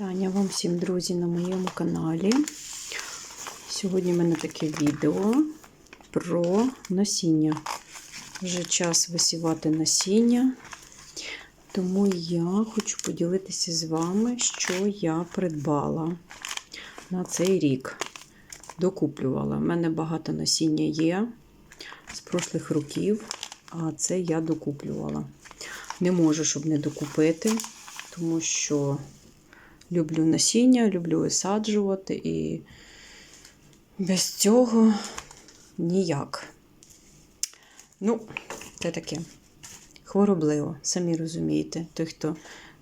Вітання вам всім, друзі, на моєму каналі. Сьогодні в мене таке відео про насіння. Вже час висівати насіння, тому я хочу поділитися з вами, що я придбала на цей рік. Докуплювала. У мене багато насіння є з прошлих років, а це я докуплювала. Не можу, щоб не докупити, тому що люблю насіння, люблю висаджувати і без цього ніяк. Ну, це таке хворобливо, самі розумієте, той, хто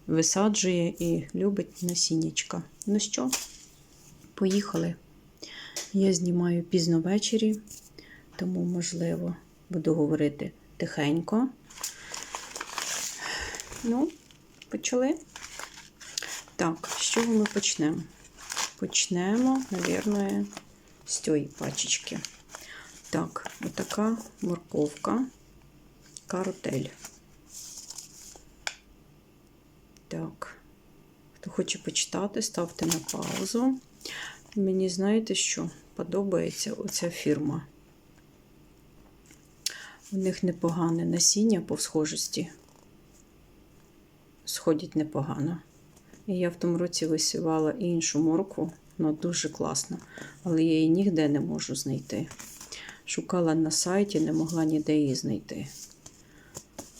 висаджує і любить насіннячка. Ну що, поїхали. Я знімаю пізно ввечері, тому, можливо, буду говорити тихенько. Ну, почали. Так, з чого ми почнемо? Почнемо, мабуть, з цієї пачечки. Так, отака морковка, каротель. Так, хто хоче почитати, ставте на паузу. Мені знаєте, що подобається оця фірма. У них непогане насіння по схожості. Сходять непогано. І я в тому році висівала іншу моркву, вона дуже класна, але я її ніде не можу знайти. Шукала на сайті, не могла ніде її знайти.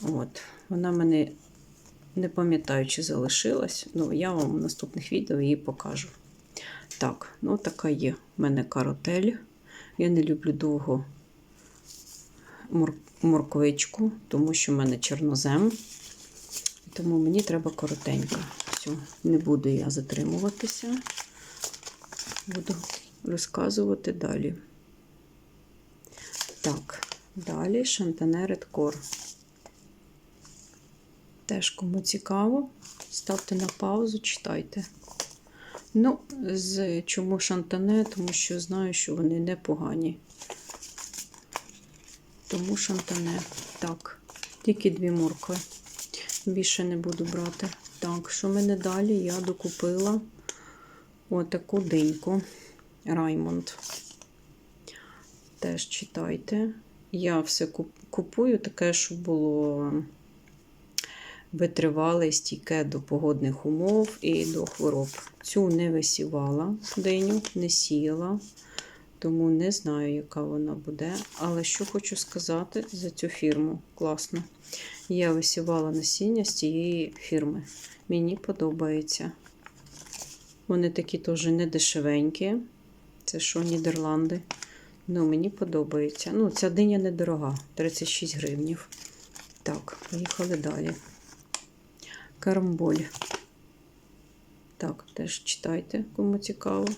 От. Вона мене не пам'ятаю, чи залишилась, ну я вам в наступних відео її покажу. Так, ну така є в мене каротель. Я не люблю довго мор морквичку, тому що в мене чорнозем. Тому мені треба коротенько. Все, не буду я затримуватися. Буду розказувати далі. Так, далі Шантане Редкор. Теж кому цікаво, ставте на паузу, читайте. Ну, з чому шантане? Тому що знаю, що вони непогані. Тому шантане. Так, тільки дві моркви. Більше не буду брати. Так, що мене далі? Я докупила отаку диньку Раймонд. Теж читайте. Я все купую таке, щоб було витривале стійке до погодних умов і до хвороб. Цю не висівала диню, не сіяла, тому не знаю, яка вона буде. Але що хочу сказати за цю фірму. Класно. Я висівала насіння з цієї фірми. Мені подобається. Вони такі теж не дешевенькі. Це що, Нідерланди. Ну, мені подобається. Ну, ця диня недорога, 36 гривнів. Так, поїхали далі. Карамболь. Так, теж читайте, кому цікаво.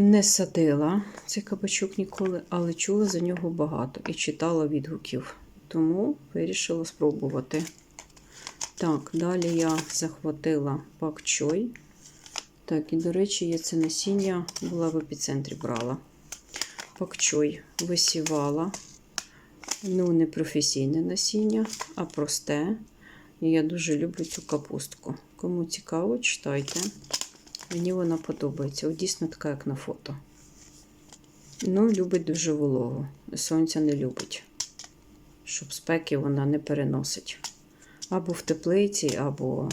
Не садила цей кабачок ніколи, але чула за нього багато і читала відгуків. Тому вирішила спробувати. Так, далі я захватила пакчой. Так, і, до речі, я це насіння була в епіцентрі брала. Пакчой висівала. Ну, не професійне насіння, а просте. І я дуже люблю цю капустку. Кому цікаво, читайте. Мені вона подобається. О, дійсно така, як на фото. Ну, любить дуже вологу. Сонця не любить. Щоб спеки вона не переносить. Або в теплиці, або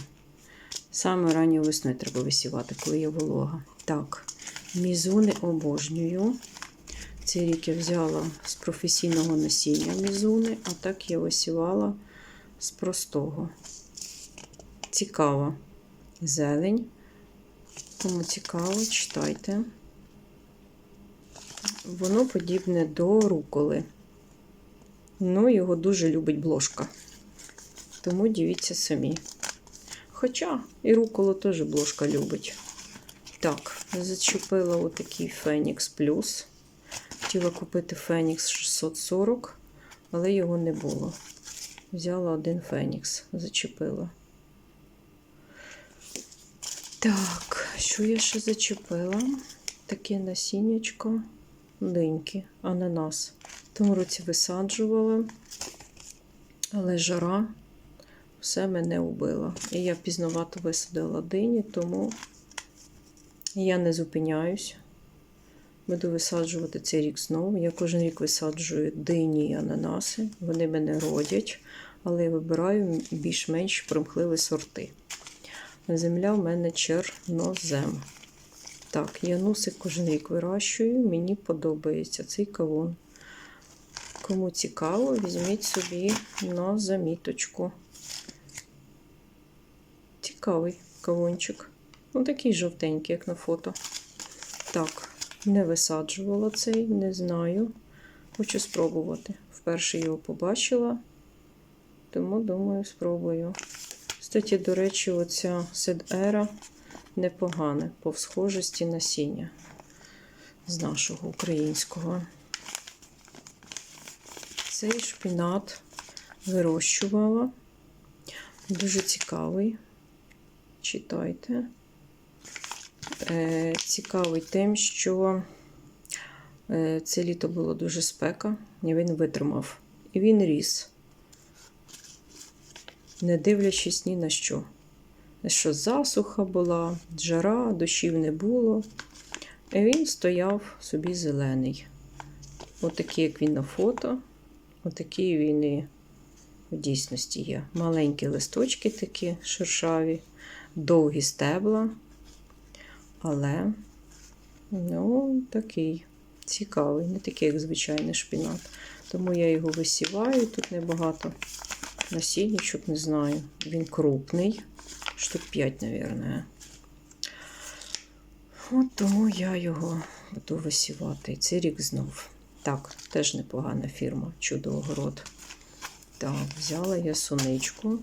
саме ранньою весною треба висівати, коли є волога. Так, мізуни обожнюю. Цей рік я взяла з професійного насіння мізуни, а так я висівала з простого. Цікава зелень. Кому цікаво, читайте. Воно подібне до руколи. Ну, його дуже любить блошка. Тому дивіться самі. Хоча і руколу теж блошка любить. Так, зачепила отакий Фенікс Плюс. Хотіла купити Фенікс 640, але його не було. Взяла один Фенікс, зачепила. Так, що я ще зачепила? Таке насіннячко, диньки, ананас. В тому році висаджувала, але жара все мене убило. І я пізновато висадила дині, тому я не зупиняюсь. Буду висаджувати цей рік знову. Я кожен рік висаджую дині і ананаси. Вони мене родять, але я вибираю більш-менш примхливі сорти. Земля в мене чернозем. Так, я носик кожен рік вирощую. Мені подобається цей кавун. Кому цікаво, візьміть собі на заміточку. Цікавий кавунчик. Ну, такий жовтенький, як на фото. Так, не висаджувала цей, не знаю. Хочу спробувати. Вперше його побачила, тому думаю, спробую. Кстати, до речі, оця седера непогане по схожості насіння з нашого українського. Цей шпінат вирощувала. Дуже цікавий. Читайте. Е, цікавий тим, що е, це літо було дуже спека, і він витримав. І він ріс, не дивлячись ні на що. Що засуха була, жара, дощів не було. І він стояв собі зелений. Отакий, як він на фото, отакий він і в дійсності є. Маленькі листочки такі шершаві, довгі стебла. Але, ну, такий цікавий, не такий, як звичайний шпінат. Тому я його висіваю. Тут небагато насіннячок, не знаю. Він крупний, штук 5, мабуть. От тому я його буду висівати. І цей рік знов. Так, теж непогана фірма, чудо-огород. Так, взяла я суничку.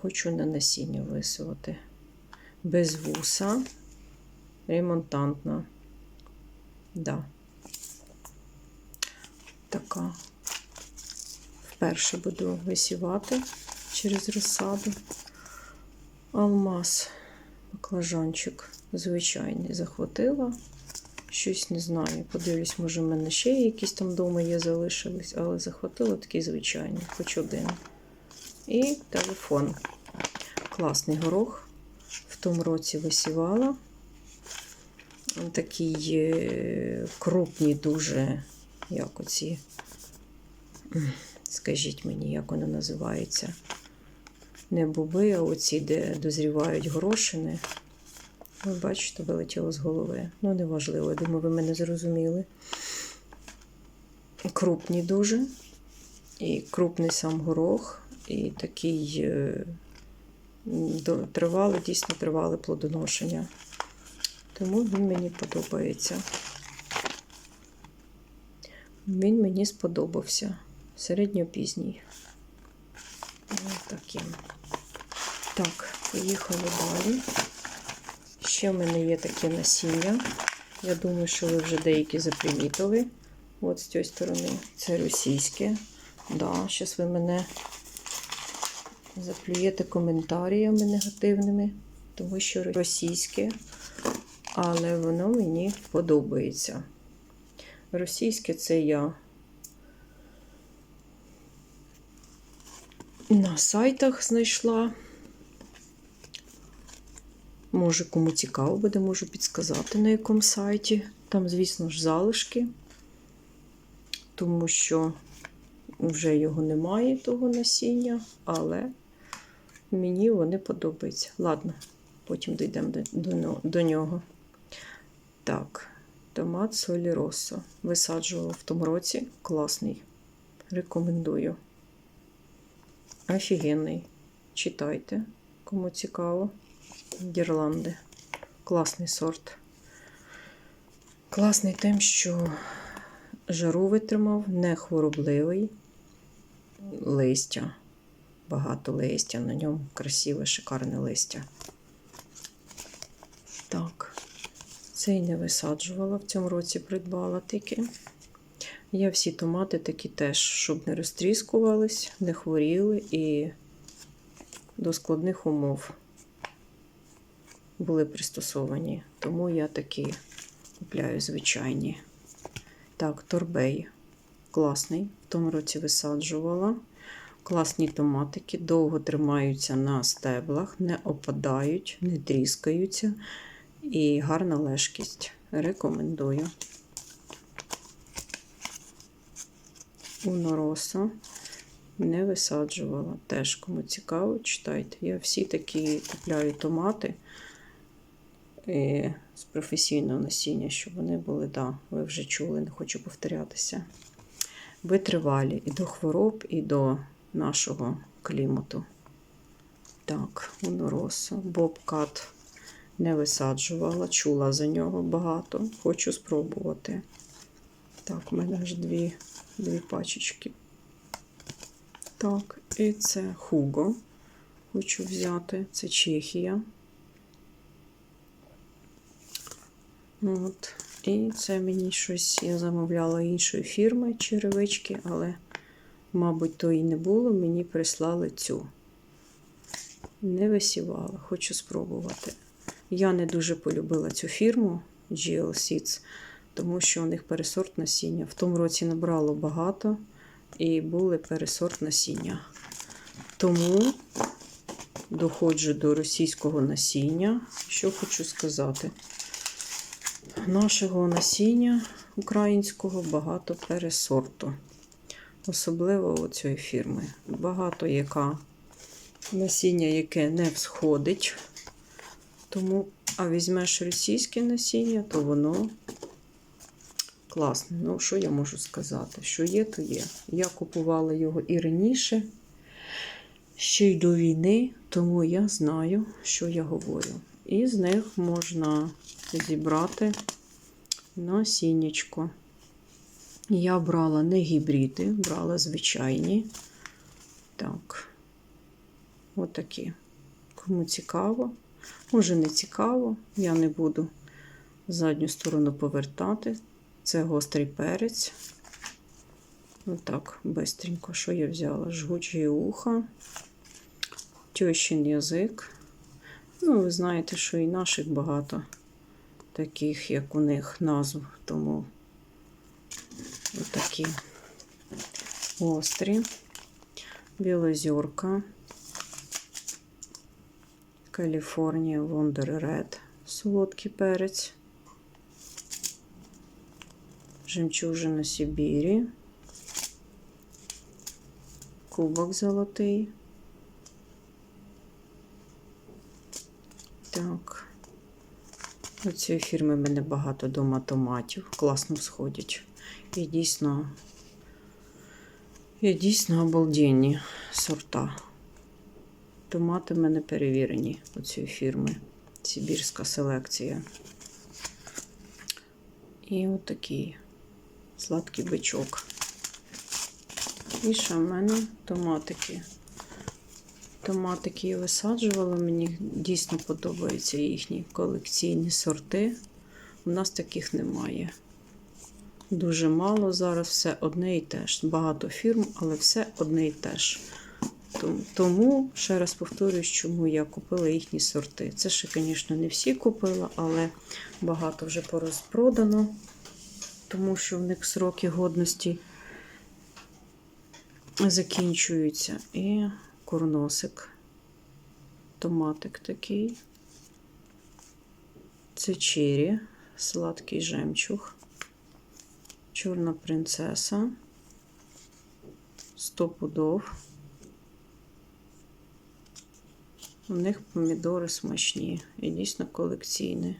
Хочу на насіння висувати. Без вуса. Ремонтантна. Да. Така. Вперше буду висівати через розсаду. Алмаз, баклажанчик звичайний захватила. Щось не знаю. Подивлюсь, може, в мене ще якісь там вдома є залишились, але захватила такий звичайний, хоч один. І телефон. Класний горох. В тому році висівала. Такий е, крупні дуже, як оці, скажіть мені, як воно називається. Не боби, а оці, де дозрівають горошини. Ви бачите, вилетіло з голови. Ну, неважливо, думаю, ви мене зрозуміли. Крупні дуже. І крупний сам горох, і такий е, тривале, дійсно тривале плодоношення. Тому він мені подобається. Він мені сподобався. Середньопізній. Ось таким. Так, поїхали далі. Ще в мене є таке насіння. Я думаю, що ви вже деякі запримітили. От з цієї сторони. Це російське. Да, зараз ви мене заплюєте коментарями негативними, тому що російське, але воно мені подобається. Російське це я на сайтах знайшла. Може, кому цікаво буде, можу підсказати, на якому сайті. Там, звісно ж, залишки, тому що вже його немає, того насіння, але мені вони подобаються. Ладно, потім дійдемо до, до, нього. Так, томат солі Россо. Висаджувала в тому році. Класний. Рекомендую. Офігенний. Читайте, кому цікаво. Нідерланди. Класний сорт. Класний тим, що жару витримав, не хворобливий. Листя. Багато листя. На ньому красиве, шикарне листя. Так, цей не висаджувала в цьому році придбала тільки. Я всі томати такі теж, щоб не розтріскувались, не хворіли і до складних умов були пристосовані. Тому я такі купляю звичайні. Так, торбей класний. В тому році висаджувала. Класні томатики, довго тримаються на стеблах, не опадають, не тріскаються і гарна лежкість. Рекомендую. Уноросо не висаджувала. Теж кому цікаво, читайте. Я всі такі купляю томати е, з професійного насіння, щоб вони були, да, ви вже чули, не хочу повторятися. Витривалі і до хвороб, і до нашого клімату. Так, уноросо. Бобкат не висаджувала, чула за нього багато. Хочу спробувати. Так, у мене аж дві, дві пачечки. Так, і це Хуго. Хочу взяти. Це Чехія. От. І це мені щось я замовляла іншої фірми черевички, але, мабуть, то і не було. Мені прислали цю. Не висівала, хочу спробувати. Я не дуже полюбила цю фірму GL Seeds, тому що у них пересорт насіння. В тому році набрало багато і були пересорт насіння. Тому доходжу до російського насіння. Що хочу сказати. Нашого насіння українського багато пересорту. Особливо у цієї фірми. Багато яка насіння, яке не всходить. Тому, а візьмеш російське насіння, то воно класне. Ну, що я можу сказати? Що є, то є. Я купувала його і раніше, ще й до війни, тому я знаю, що я говорю. І з них можна зібрати насіннячко. Я брала не гібриди, брала звичайні. Так, отакі. Кому цікаво, може не цікаво, я не буду задню сторону повертати. Це гострий перець. Отак, бистренько, що я взяла? Жгуче ухо, тьощин язик. Ну, ви знаєте, що і наших багато таких, як у них назв, тому отакі острі, білозірка, Каліфорнія, Wonder Red, солодкий перець, жемчужина Сибірі, кубок золотий. Так. У цієї фірми в мене багато вдома томатів. Класно сходять. І дійсно, і дійсно обалденні сорта. Томати в мене перевірені у цієї фірми. Сибірська селекція. І отакий сладкий бичок. І ще в мене томатики. Томатики я висаджувала, мені дійсно подобаються їхні колекційні сорти. У нас таких немає. Дуже мало зараз все одне і те ж. Багато фірм, але все одне і те ж. Тому, ще раз повторюю, чому я купила їхні сорти. Це ще, звісно, не всі купила, але багато вже порозпродано, тому що в них сроки годності закінчуються. І курносик, томатик такий. Це чері, сладкий жемчуг, чорна принцеса, сто пудов. У них помідори смачні і дійсно колекційні.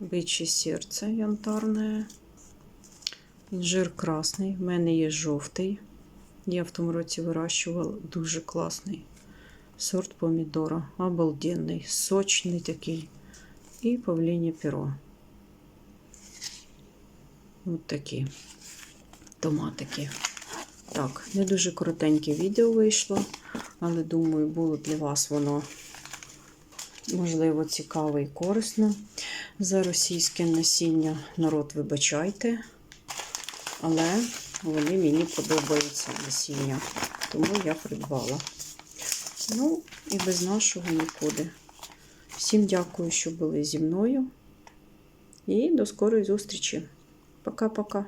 Бичі серце янтарне. Інжир красний, в мене є жовтий. Я в тому році вирощувала дуже класний сорт помідора. Обалденний, сочний такий. І павління перо. Ось такі томатики. Так, не дуже коротеньке відео вийшло, але думаю, було для вас воно, можливо, цікаве і корисно. За російське насіння народ вибачайте але вони мені подобаються насіння, тому я придбала. Ну, і без нашого нікуди. Всім дякую, що були зі мною. І до скорої зустрічі. Пока-пока.